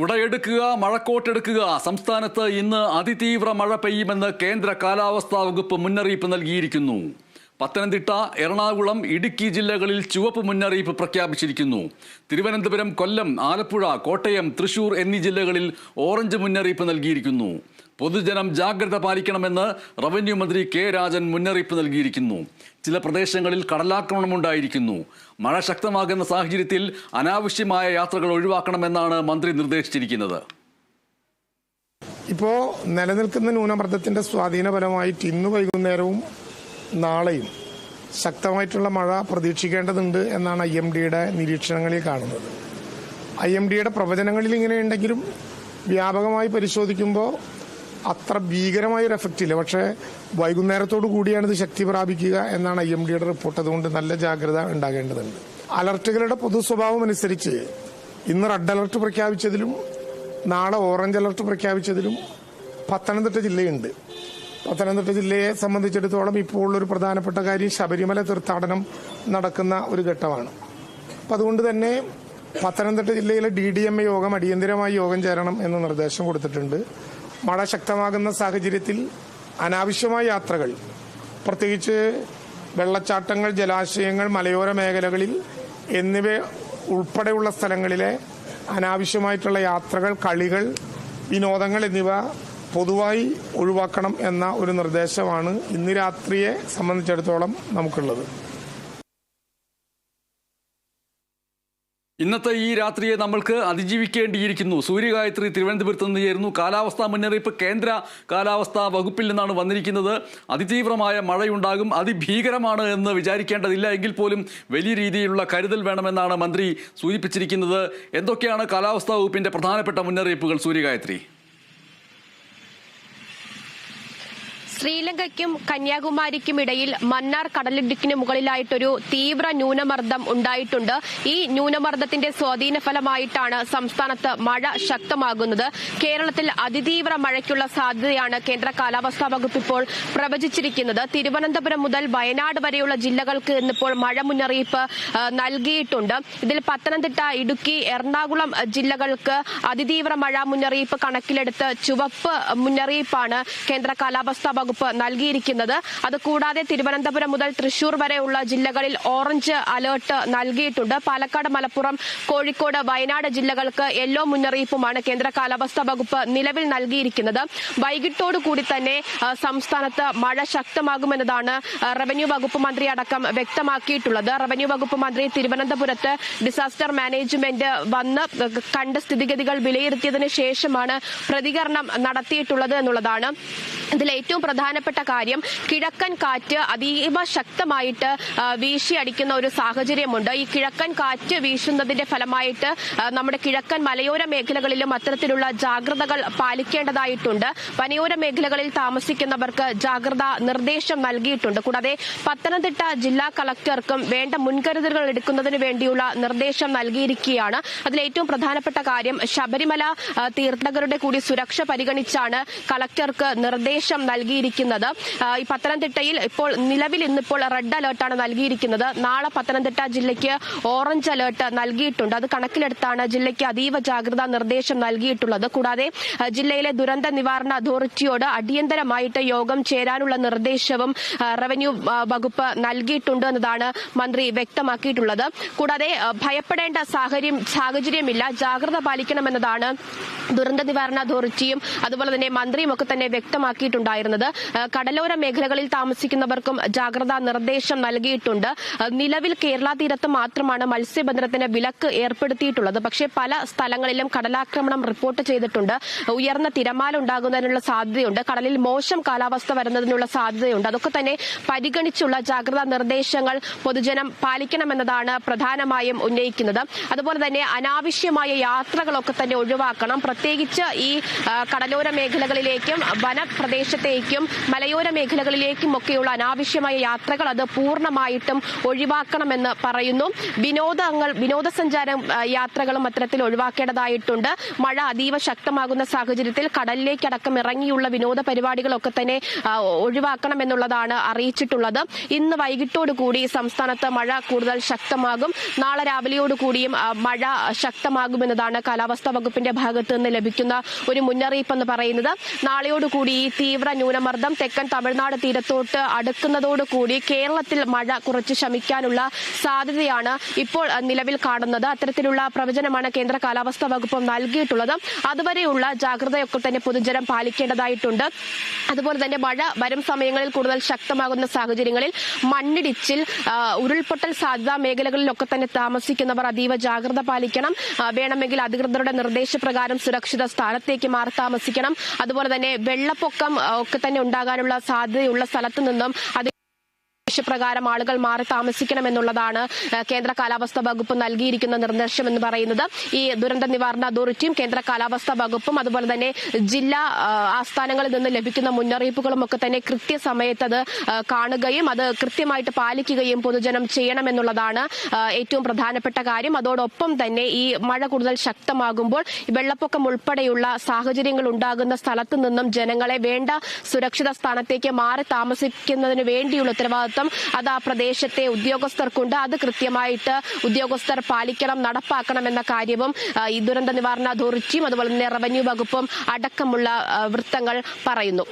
കുടയെടുക്കുക മഴക്കോട്ടെടുക്കുക. സംസ്ഥാനത്ത് ഇന്ന് അതിതീവ്ര മഴ പെയ്യുമെന്ന് കേന്ദ്ര കാലാവസ്ഥാ വകുപ്പ് മുന്നറിയിപ്പ് നൽകിയിരിക്കുന്നു. പത്തനംതിട്ട എറണാകുളം ഇടുക്കി ജില്ലകളിൽ ചുവപ്പ് മുന്നറിയിപ്പ് പ്രഖ്യാപിച്ചിരിക്കുന്നു. തിരുവനന്തപുരം കൊല്ലം ആലപ്പുഴ കോട്ടയം തൃശൂർ എന്നീ ജില്ലകളിൽ ഓറഞ്ച് മുന്നറിയിപ്പ് നൽകിയിരിക്കുന്നു. പൊതുജനം ജാഗ്രത പാലിക്കണമെന്ന് റവന്യൂ മന്ത്രി കെ രാജൻ മുന്നറിയിപ്പ് നൽകിയിരിക്കുന്നു. ചില പ്രദേശങ്ങളിൽ കടലാക്രമണമുണ്ടായിരിക്കുന്നു. മഴ ശക്തമാകുന്ന സാഹചര്യത്തിൽ അനാവശ്യമായ യാത്രകൾ ഒഴിവാക്കണമെന്നാണ് മന്ത്രി നിർദ്ദേശിച്ചിരിക്കുന്നത്. ഇപ്പോൾ നിലനിൽക്കുന്ന ന്യൂനമർദ്ദത്തിന്റെ സ്വാധീനപരമായിട്ട് ഇന്ന് വൈകുന്നേരവും നാളെയും ശക്തമായിട്ടുള്ള മഴ പ്രതീക്ഷിക്കേണ്ടതുണ്ട് എന്നാണ് ഐ എം ഡിയുടെ നിരീക്ഷണങ്ങളിൽ കാണുന്നത്. ഐ എം ഡിയുടെ പ്രവചനങ്ങളിൽ ഇങ്ങനെയുണ്ടെങ്കിലും വ്യാപകമായി പരിശോധിക്കുമ്പോൾ അത്ര ഭീകരമായ ഒരു എഫക്റ്റ് ഇല്ല. പക്ഷേ വൈകുന്നേരത്തോടു കൂടിയാണ് ഇത് ശക്തി പ്രാപിക്കുക എന്നാണ് ഐ എം ഡിയുടെ റിപ്പോർട്ട് അതുകൊണ്ട് നല്ല ജാഗ്രത ഉണ്ടാകേണ്ടതുണ്ട്. അലർട്ടുകളുടെ പൊതു സ്വഭാവം അനുസരിച്ച് ഇന്ന് റെഡ് അലർട്ട് പ്രഖ്യാപിച്ചതിലും നാളെ ഓറഞ്ച് അലർട്ട് പ്രഖ്യാപിച്ചതിലും പത്തനംതിട്ട ജില്ലയുണ്ട്. പത്തനംതിട്ട ജില്ലയെ സംബന്ധിച്ചിടത്തോളം ഇപ്പോൾ ഒരു പ്രധാനപ്പെട്ട കാര്യം ശബരിമല തീർത്ഥാടനം നടക്കുന്ന ഒരു ഘട്ടമാണ്. അപ്പം അതുകൊണ്ട് തന്നെ പത്തനംതിട്ട ജില്ലയിലെ ഡി ഡി എം എ യോഗം അടിയന്തിരമായി യോഗം ചേരണം എന്ന് നിർദ്ദേശം കൊടുത്തിട്ടുണ്ട്. മഴ ശക്തമാകുന്ന സാഹചര്യത്തിൽ അനാവശ്യമായ യാത്രകൾ പ്രത്യേകിച്ച് വെള്ളച്ചാട്ടങ്ങൾ ജലാശയങ്ങൾ മലയോര മേഖലകളിൽ എന്നിവ ഉൾപ്പെടെയുള്ള സ്ഥലങ്ങളിലെ അനാവശ്യമായിട്ടുള്ള യാത്രകൾ കളികൾ വിനോദങ്ങൾ എന്നിവ പൊതുവായി ഒഴിവാക്കണം എന്ന ഒരു നിർദ്ദേശമാണ് ഇന്ന് രാത്രിയെ സംബന്ധിച്ചിടത്തോളം നമുക്കുള്ളത്. ഇന്നത്തെ ഈ രാത്രിയെ നമ്മൾക്ക് അതിജീവിക്കേണ്ടിയിരിക്കുന്നു. സൂര്യഗായത്രി തിരുവനന്തപുരത്ത് നിന്ന് ചേരുന്നു. കാലാവസ്ഥാ മുന്നറിയിപ്പ് കേന്ദ്ര കാലാവസ്ഥാ വകുപ്പിൽ നിന്നാണ് വന്നിരിക്കുന്നത്. അതിതീവ്രമായ മഴയുണ്ടാകും. അതിഭീകരമാണ് എന്ന് വിചാരിക്കേണ്ടതില്ല എങ്കിൽ പോലും വലിയ രീതിയിലുള്ള കരുതൽ വേണമെന്നാണ് മന്ത്രി സൂചിപ്പിച്ചിരിക്കുന്നത്. എന്തൊക്കെയാണ് കാലാവസ്ഥാ വകുപ്പിന്റെ പ്രധാനപ്പെട്ട മുന്നറിയിപ്പുകൾ സൂര്യഗായത്രി? ശ്രീലങ്കയ്ക്കും കന്യാകുമാരിക്കും ഇടയിൽ മന്നാർ കടലിടുക്കിന് മുകളിലായിട്ടൊരു തീവ്ര ന്യൂനമർദ്ദം ഉണ്ടായിട്ടുണ്ട്. ഈ ന്യൂനമർദ്ദത്തിന്റെ സ്വാധീന ഫലമായിട്ടാണ് സംസ്ഥാനത്ത് മഴ ശക്തമാകുന്നത്. കേരളത്തിൽ അതിതീവ്ര മഴയ്ക്കുള്ള സാധ്യതയാണ് കേന്ദ്ര കാലാവസ്ഥാ വകുപ്പ് ഇപ്പോൾ പ്രവചിച്ചിരിക്കുന്നത്. തിരുവനന്തപുരം മുതൽ വയനാട് വരെയുള്ള ജില്ലകൾക്ക് ഇന്നിപ്പോൾ മഴ മുന്നറിയിപ്പ് നൽകിയിട്ടുണ്ട്. ഇതിൽ പത്തനംതിട്ട ഇടുക്കി എറണാകുളം ജില്ലകൾക്ക് അതിതീവ്ര മഴ മുന്നറിയിപ്പ് കണക്കിലെടുത്ത് ചുവപ്പ് മുന്നറിയിപ്പാണ് കേന്ദ്ര കാലാവസ്ഥാ വകുപ്പ് നൽകിയിരിക്കുന്നത്. അതുകൂടാതെ തിരുവനന്തപുരം മുതൽ തൃശൂർ വരെയുള്ള ജില്ലകളിൽ ഓറഞ്ച് അലേർട്ട് നൽകിയിട്ടുണ്ട്. പാലക്കാട് മലപ്പുറം കോഴിക്കോട് വയനാട് ജില്ലകൾക്ക് യെല്ലോ മുന്നറിയിപ്പുമാണ് കേന്ദ്ര കാലാവസ്ഥാ വകുപ്പ് നിലവിൽ നൽകിയിരിക്കുന്നത്. വൈകിട്ടോടുകൂടി തന്നെ സംസ്ഥാനത്ത് മഴ ശക്തമാകുമെന്നതാണ് റവന്യൂ വകുപ്പ് മന്ത്രി അടക്കം വ്യക്തമാക്കിയിട്ടുള്ളത്. റവന്യൂ വകുപ്പ് മന്ത്രി തിരുവനന്തപുരത്ത് ഡിസാസ്റ്റർ മാനേജ്മെന്റ് വന്ന് കണ്ട സ്ഥിതിഗതികൾ വിലയിരുത്തിയതിനു ശേഷമാണ് പ്രതികരണം നടത്തിയിട്ടുള്ളത് എന്നുള്ളതാണ്. ഇതിൽ ഏറ്റവും പ്രധാനപ്പെട്ട കാര്യം കിഴക്കൻ കാറ്റ് അതീവ ശക്തമായിട്ട് വീശിയടിക്കുന്ന ഒരു സാഹചര്യമുണ്ട്. ഈ കിഴക്കൻ കാറ്റ് വീശുന്നതിന്റെ ഫലമായിട്ട് നമ്മുടെ കിഴക്കൻ മലയോര മേഖലകളിലും അത്തരത്തിലുള്ള ജാഗ്രതകൾ പാലിക്കേണ്ടതായിട്ടുണ്ട്. വനയോര മേഖലകളിൽ താമസിക്കുന്നവർക്ക് ജാഗ്രതാ നിർദ്ദേശം നൽകിയിട്ടുണ്ട്. കൂടാതെ പത്തനംതിട്ട ജില്ലാ കളക്ടർക്കും വേണ്ട മുൻകരുതലുകൾ എടുക്കുന്നതിന് വേണ്ടിയുള്ള നിർദ്ദേശം നൽകിയിരിക്കുകയാണ്. അതിലേറ്റവും പ്രധാനപ്പെട്ട കാര്യം ശബരിമല തീർത്ഥാടകരുടെ കൂടി സുരക്ഷ പരിഗണിച്ചാണ് കളക്ടർക്ക് നിർദ്ദേശം നൽകിയിരിക്കുന്നത്. ആ, ഈ പത്തനംതിട്ടയിൽ ഇപ്പോൾ നിലവിൽ ഇന്നിപ്പോൾ റെഡ് അലേർട്ടാണ് നൽകിയിരിക്കുന്നത്. നാളെ പത്തനംതിട്ട ജില്ലയ്ക്ക് ഓറഞ്ച് അലേർട്ട് നൽകിയിട്ടുണ്ട്. അത് കണക്കിലെടുത്താണ് ജില്ലയ്ക്ക് അതീവ ജാഗ്രതാ നിർദ്ദേശം നൽകിയിട്ടുള്ളത്. കൂടാതെ ജില്ലയിലെ ദുരന്ത നിവാരണ അതോറിറ്റിയോട് അടിയന്തരമായിട്ട് യോഗം ചേരാനുള്ള നിർദ്ദേശവും റവന്യൂ വകുപ്പ് നൽകിയിട്ടുണ്ട് എന്നതാണ് മന്ത്രി വ്യക്തമാക്കിയിട്ടുള്ളത്. കൂടാതെ ഭയപ്പെടേണ്ട സാഹചര്യം സാഹചര്യമില്ല. ജാഗ്രത പാലിക്കണമെന്നതാണ് ദുരന്ത നിവാരണ അതോറിറ്റിയും അതുപോലെ തന്നെ മന്ത്രിയും ഒക്കെ തന്നെ വ്യക്തമാക്കിയിട്ടുണ്ടായിരുന്നത്. കടലോര മേഖലകളിൽ താമസിക്കുന്നവർക്കും ജാഗ്രതാ നിർദ്ദേശം നൽകിയിട്ടുണ്ട്. നിലവിൽ കേരള തീരത്ത് മാത്രമാണ് മത്സ്യബന്ധനത്തിന് വിലക്ക് ഏർപ്പെടുത്തിയിട്ടുള്ളത്. പക്ഷേ പല സ്ഥലങ്ങളിലും കടലാക്രമണം റിപ്പോർട്ട് ചെയ്തിട്ടുണ്ട്. ഉയർന്ന തിരമാല ഉണ്ടാകുന്നതിനുള്ള സാധ്യതയുണ്ട്. കടലിൽ മോശം കാലാവസ്ഥ വരുന്നതിനുള്ള സാധ്യതയുണ്ട്. അതൊക്കെ തന്നെ പരിഗണിച്ചുള്ള ജാഗ്രതാ നിർദ്ദേശങ്ങൾ പൊതുജനം പാലിക്കണമെന്നതാണ് പ്രധാനമായും ഉന്നയിക്കുന്നത്. അതുപോലെ തന്നെ അനാവശ്യമായ യാത്രകളൊക്കെ തന്നെ ഒഴിവാക്കണം. പ്രത്യേകിച്ച് ഈ കടലോര മേഖലകളിലേക്കും വനപ്രദേശത്തേക്കും മലയോര മേഖലകളിലേക്കുമൊക്കെയുള്ള അനാവശ്യമായ യാത്രകൾ അത് പൂർണമായിട്ടും ഒഴിവാക്കണമെന്ന് പറയുന്നു. വിനോദങ്ങൾ വിനോദസഞ്ചാര യാത്രകളും അത്തരത്തിൽ ഒഴിവാക്കേണ്ടതായിട്ടുണ്ട്. മഴ അതീവ ശക്തമാകുന്ന സാഹചര്യത്തിൽ കടലിലേക്കടക്കം ഇറങ്ങിയുള്ള വിനോദ പരിപാടികളൊക്കെ തന്നെ ഒഴിവാക്കണമെന്നുള്ളതാണ് അറിയിച്ചിട്ടുള്ളത്. ഇന്ന് വൈകിട്ടോടു കൂടി സംസ്ഥാനത്ത് മഴ കൂടുതൽ ശക്തമാകും. നാളെ രാവിലെയോടുകൂടിയും മഴ ശക്തമാകുമെന്നതാണ് കാലാവസ്ഥാ വകുപ്പിന്റെ ഭാഗത്ത് നിന്ന് ലഭിക്കുന്ന ഒരു മുന്നറിയിപ്പ് എന്ന് പറയുന്നത്. നാളെയോടുകൂടി ഈ തീവ്ര ന്യൂനമർദ്ദം തെക്കൻ തമിഴ്നാട് തീരത്തോട്ട് അടുക്കുന്നതോടുകൂടി കേരളത്തിൽ മഴ കുറച്ച് ശമിക്കാനുള്ള സാധ്യതയാണ് ഇപ്പോൾ നിലവിൽ കാണുന്നത്. അത്തരത്തിലുള്ള പ്രവചനമാണ് കേന്ദ്ര കാലാവസ്ഥാ വകുപ്പ് നൽകിയിട്ടുള്ളത്. അതുവരെയുള്ള ജാഗ്രതയൊക്കെ തന്നെ പൊതുജനം പാലിക്കേണ്ടതായിട്ടുണ്ട്. അതുപോലെ തന്നെ മഴ വരും സമയങ്ങളിൽ കൂടുതൽ ശക്തമാകുന്ന സാഹചര്യങ്ങളിൽ മണ്ണിടിച്ചിൽ ഉരുൾപൊട്ടൽ സാധ്യതാ മേഖലകളിലൊക്കെ തന്നെ താമസിക്കുന്നവർ അതീവ ജാഗ്രത പാലിക്കണം. വേണമെങ്കിൽ അധികൃതരുടെ നിർദ്ദേശപ്രകാരം സുരക്ഷിത സ്ഥാനത്തേക്ക് മാറി താമസിക്കണം. അതുപോലെ തന്നെ വെള്ളപ്പൊക്കം ഒക്കെ തന്നെ ഉണ്ടാകാനുള്ള സാധ്യതയുള്ള സ്ഥലത്തു നിന്നും അത് പ്രകാരം ആളുകൾ മാറി താമസിക്കണമെന്നുള്ളതാണ് കേന്ദ്ര കാലാവസ്ഥാ വകുപ്പ് നൽകിയിരിക്കുന്ന നിർദ്ദേശം എന്ന് പറയുന്നത്. ഈ ദുരന്ത നിവാരണ അതോറിറ്റിയും കേന്ദ്ര കാലാവസ്ഥാ വകുപ്പും അതുപോലെ തന്നെ ജില്ലാ ആസ്ഥാനങ്ങളിൽ നിന്ന് ലഭിക്കുന്ന മുന്നറിയിപ്പുകളും ഒക്കെ തന്നെ കൃത്യസമയത്ത് അത് കാണുകയും അത് കൃത്യമായിട്ട് പാലിക്കുകയും പൊതുജനം ചെയ്യണമെന്നുള്ളതാണ് ഏറ്റവും പ്രധാനപ്പെട്ട കാര്യം. അതോടൊപ്പം തന്നെ ഈ മഴ കൂടുതൽ ശക്തമാകുമ്പോൾ വെള്ളപ്പൊക്കം ഉൾപ്പെടെയുള്ള സാഹചര്യങ്ങൾ ഉണ്ടാകുന്ന സ്ഥലത്തു നിന്നും ജനങ്ങളെ വേണ്ട സുരക്ഷിത സ്ഥാനത്തേക്ക് മാറി താമസിക്കുന്നതിന് വേണ്ടിയുള്ള ഉത്തരവാദിത്വം അത് ആ പ്രദേശത്തെ ഉദ്യോഗസ്ഥർക്കുണ്ട്. അത് കൃത്യമായിട്ട് ഉദ്യോഗസ്ഥർ പാലിക്കണം നടപ്പാക്കണം എന്ന കാര്യവും ഈ ദുരന്ത നിവാരണ അതോറിറ്റിയും അതുപോലെ തന്നെ റവന്യൂ വകുപ്പും അടക്കമുള്ള വൃത്തങ്ങൾ പറയുന്നു.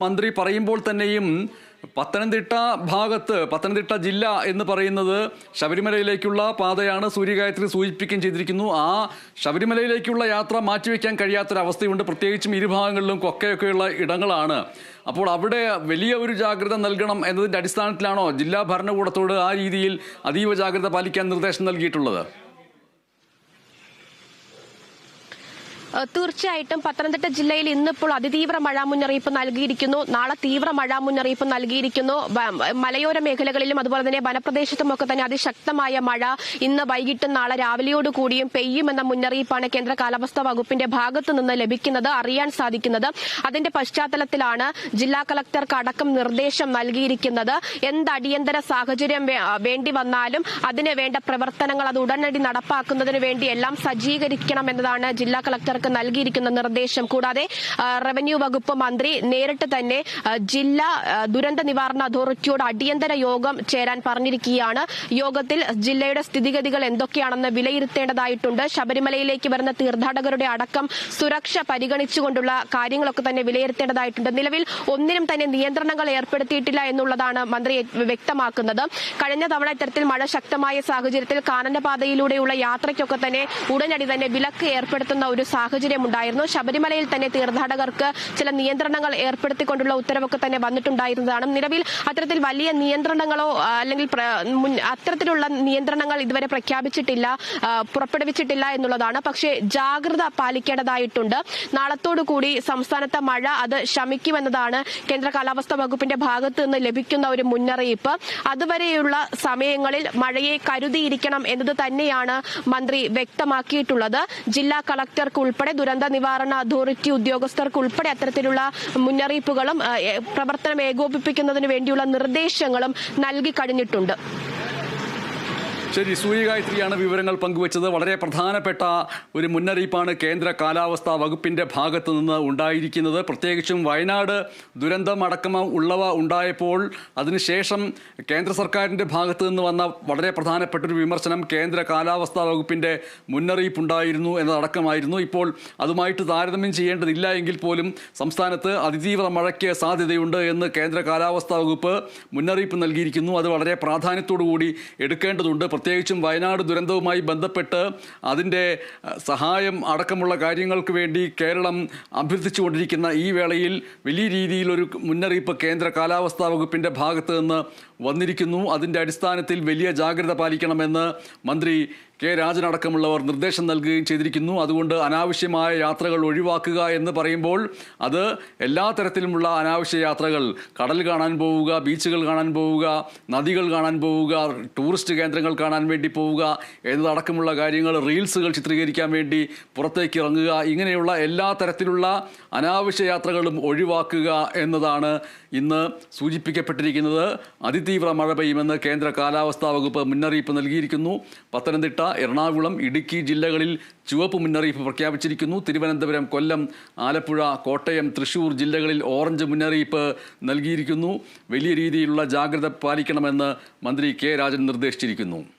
മന്ത്രി പറയുമ്പോൾ തന്നെയും പത്തനംതിട്ട ഭാഗത്ത് പത്തനംതിട്ട ജില്ല എന്ന് പറയുന്നത് ശബരിമലയിലേക്കുള്ള പാതയാണ് സൂര്യഗായത്രി സൂചിപ്പിക്കുകയും ചെയ്തിരിക്കുന്നു. ആ ശബരിമലയിലേക്കുള്ള യാത്ര മാറ്റിവെക്കാൻ കഴിയാത്തൊരവസ്ഥയുണ്ട്. പ്രത്യേകിച്ചും ഇരുഭാഗങ്ങളിലും കൊക്കയൊക്കെയുള്ള ഇടങ്ങളാണ്. അപ്പോൾ അവിടെ വലിയ ഒരു ജാഗ്രത നൽകണം എന്നതിന്റെ അടിസ്ഥാനത്തിലാണോ ജില്ലാ ഭരണകൂടത്തോട് ആ രീതിയിൽ അതീവ ജാഗ്രത പാലിക്കാൻ നിർദ്ദേശം നൽകിയിട്ടുള്ളത്? തീർച്ചയായിട്ടും പത്തനംതിട്ട ജില്ലയിൽ ഇന്നിപ്പോൾ അതിതീവ്ര മഴ മുന്നറിയിപ്പ് നൽകിയിരിക്കുന്നു. നാളെ തീവ്ര മഴ മുന്നറിയിപ്പ് നൽകിയിരിക്കുന്നു. മലയോര മേഖലകളിലും അതുപോലെ തന്നെ വനപ്രദേശത്തും ഒക്കെ തന്നെ അതിശക്തമായ മഴ ഇന്ന് വൈകിട്ടും നാളെ രാവിലെയോട് കൂടിയും പെയ്യുമെന്ന മുന്നറിയിപ്പാണ് കേന്ദ്ര കാലാവസ്ഥാ വകുപ്പിന്റെ ഭാഗത്തു നിന്ന് ലഭിക്കുന്നത് അറിയാൻ സാധിക്കുന്നത്. അതിന്റെ പശ്ചാത്തലത്തിലാണ് ജില്ലാ കളക്ടർക്ക് അടക്കം നിർദ്ദേശം നൽകിയിരിക്കുന്നത്. എന്ത് അടിയന്തര സാഹചര്യം വേണ്ടി വന്നാലും അതിന് വേണ്ട പ്രവർത്തനങ്ങൾ അത് ഉടനടി നടപ്പാക്കുന്നതിന് വേണ്ടി എല്ലാം സജ്ജീകരിക്കണം എന്നതാണ് ജില്ലാ കളക്ടർക്ക് നൽകിയിരിക്കുന്ന നിർദ്ദേശം. കൂടാതെ റവന്യൂ വകുപ്പ് മന്ത്രി നേരിട്ട് തന്നെ ജില്ലാ ദുരന്ത നിവാരണ അതോറിറ്റിയോട് അടിയന്തര യോഗം ചേരാൻ പറഞ്ഞിരിക്കുകയാണ്. യോഗത്തിൽ ജില്ലയുടെ സ്ഥിതിഗതികൾ എന്തൊക്കെയാണെന്ന് വിലയിരുത്തേണ്ടതായിട്ടുണ്ട്. ശബരിമലയിലേക്ക് വരുന്ന തീർത്ഥാടകരുടെ അടക്കം സുരക്ഷ പരിഗണിച്ചുകൊണ്ടുള്ള കാര്യങ്ങളൊക്കെ തന്നെ വിലയിരുത്തേണ്ടതായിട്ടുണ്ട്. നിലവിൽ ഒന്നിനും തന്നെ നിയന്ത്രണങ്ങൾ ഏർപ്പെടുത്തിയിട്ടില്ല എന്നുള്ളതാണ് മന്ത്രി വ്യക്തമാക്കുന്നത്. കഴിഞ്ഞ തവണ ഇത്തരത്തിൽ മഴ ശക്തമായ സാഹചര്യത്തിൽ കാനനപാതയിലൂടെയുള്ള യാത്രയ്ക്കൊക്കെ തന്നെ ഉടനടി തന്നെ വിലക്ക് ഏർപ്പെടുത്തുന്ന ഒരു സാഹചര്യം ഉണ്ടായിരുന്നു ശബരിമലയിൽ തന്നെ തീർത്ഥാടകർക്ക് ചില നിയന്ത്രണങ്ങൾ ഏർപ്പെടുത്തിക്കൊണ്ടുള്ള ഉത്തരവൊക്കെ തന്നെ വന്നിട്ടുണ്ടായിരുന്നതാണ്. നിലവിൽ അത്തരത്തിൽ വലിയ നിയന്ത്രണങ്ങളോ അല്ലെങ്കിൽ അത്തരത്തിലുള്ള നിയന്ത്രണങ്ങൾ ഇതുവരെ പ്രഖ്യാപിച്ചിട്ടില്ല പുറപ്പെടുവിച്ചിട്ടില്ല എന്നുള്ളതാണ്. പക്ഷേ ജാഗ്രത പാലിക്കേണ്ടതായിട്ടുണ്ട്. നാളത്തോടുകൂടി സംസ്ഥാനത്തെ മഴ അത് ശമിക്കുമെന്നതാണ് കേന്ദ്ര കാലാവസ്ഥാ വകുപ്പിന്റെ ഭാഗത്ത് നിന്ന് ലഭിക്കുന്ന ഒരു മുന്നറിയിപ്പ്. അതുവരെയുള്ള സമയങ്ങളിൽ മഴയെ കരുതിയിരിക്കണം എന്നത് തന്നെയാണ് മന്ത്രി വ്യക്തമാക്കിയിട്ടുള്ളത്. ജില്ലാ കളക്ടർക്ക് ഉൾപ്പെടെ ദുരന്ത നിവാരണ അതോറിറ്റി ഉദ്യോഗസ്ഥർക്ക് ഉൾപ്പെടെ അത്തരത്തിലുള്ള മുന്നറിയിപ്പുകളും പ്രവർത്തനം ഏകോപിപ്പിക്കുന്നതിന് വേണ്ടിയുള്ള നിർദ്ദേശങ്ങളും നൽകി കഴിഞ്ഞിട്ടുണ്ട്. ശരി സൂര്യഗായത്രിയാണ് വിവരങ്ങൾ പങ്കുവച്ചത്. വളരെ പ്രധാനപ്പെട്ട ഒരു മുന്നറിയിപ്പാണ് കേന്ദ്ര കാലാവസ്ഥാ വകുപ്പിന്റെ ഭാഗത്തു നിന്ന് ഉണ്ടായിരിക്കുന്നത്. പ്രത്യേകിച്ചും വയനാട് ദുരന്തം അടക്കം ഉള്ളവ ഉണ്ടായപ്പോൾ അതിനുശേഷം കേന്ദ്ര സർക്കാരിന്റെ ഭാഗത്തു നിന്ന് വന്ന വളരെ പ്രധാനപ്പെട്ട ഒരു വിമർശനം കേന്ദ്ര കാലാവസ്ഥാ വകുപ്പിന്റെ മുന്നറിയിപ്പുണ്ടായിരുന്നു എന്നതടക്കമായിരുന്നു. ഇപ്പോൾ അതുമായിട്ട് താരതമ്യം ചെയ്യേണ്ടതില്ല എങ്കിൽ പോലും സംസ്ഥാനത്ത് അതിതീവ്ര മഴയ്ക്ക് സാധ്യതയുണ്ട് എന്ന് കേന്ദ്ര കാലാവസ്ഥാ വകുപ്പ് മുന്നറിയിപ്പ് നൽകിയിരിക്കുന്നു. അത് വളരെ പ്രാധാന്യത്തോടു കൂടി എടുക്കേണ്ടതുണ്ട്. പ്രത്യേകിച്ചും വയനാട് ദുരന്തവുമായി ബന്ധപ്പെട്ട് അതിന്റെ സഹായം അടക്കമുള്ള കാര്യങ്ങൾക്ക് വേണ്ടി കേരളം അഭ്യർത്ഥിച്ചുകൊണ്ടിരിക്കുന്ന ഈ വേളയിൽ വലിയ രീതിയിലൊരു മുന്നറിയിപ്പ് കേന്ദ്ര കാലാവസ്ഥാ വകുപ്പിന്റെ ഭാഗത്ത് നിന്ന് വന്നിരിക്കുന്നു. അതിന്റെ അടിസ്ഥാനത്തിൽ വലിയ ജാഗ്രത പാലിക്കണമെന്ന് മന്ത്രി കെ രാജനടക്കമുള്ളവർ നിർദ്ദേശം നൽകുകയും ചെയ്തിരിക്കുന്നു. അതുകൊണ്ട് അനാവശ്യമായ യാത്രകൾ ഒഴിവാക്കുക എന്ന് പറയുമ്പോൾ അത് എല്ലാ തരത്തിലുമുള്ള അനാവശ്യ യാത്രകൾ. കടൽ കാണാൻ പോവുക ബീച്ചുകൾ കാണാൻ പോവുക നദികൾ കാണാൻ പോവുക ടൂറിസ്റ്റ് കേന്ദ്രങ്ങൾ കാണാൻ വേണ്ടി പോവുക എന്നതടക്കമുള്ള കാര്യങ്ങൾ റീൽസുകൾ ചിത്രീകരിക്കാൻ വേണ്ടി പുറത്തേക്ക് ഇറങ്ങുക. ഇങ്ങനെയുള്ള എല്ലാ തരത്തിലുള്ള അനാവശ്യ യാത്രകളും ഒഴിവാക്കുക എന്നതാണ് ഇന്ന് സൂചിപ്പിക്കപ്പെട്ടിരിക്കുന്നത്. അതിതീവ്ര മഴ പെയ്യുമെന്ന് കേന്ദ്ര കാലാവസ്ഥാ വകുപ്പ് മുന്നറിയിപ്പ് നൽകിയിരിക്കുന്നു. പത്തനംതിട്ട എറണാകുളം ഇടുക്കി ജില്ലകളിൽ ചുവപ്പ് മുന്നറിയിപ്പ് പ്രഖ്യാപിച്ചിരിക്കുന്നു. തിരുവനന്തപുരം കൊല്ലം ആലപ്പുഴ കോട്ടയം തൃശൂർ ജില്ലകളിൽ ഓറഞ്ച് മുന്നറിയിപ്പ് നൽകിയിരിക്കുന്നു. വലിയ രീതിയിലുള്ള ജാഗ്രത പാലിക്കണമെന്ന് മന്ത്രി കെ രാജൻ നിർദ്ദേശിച്ചിരിക്കുന്നു.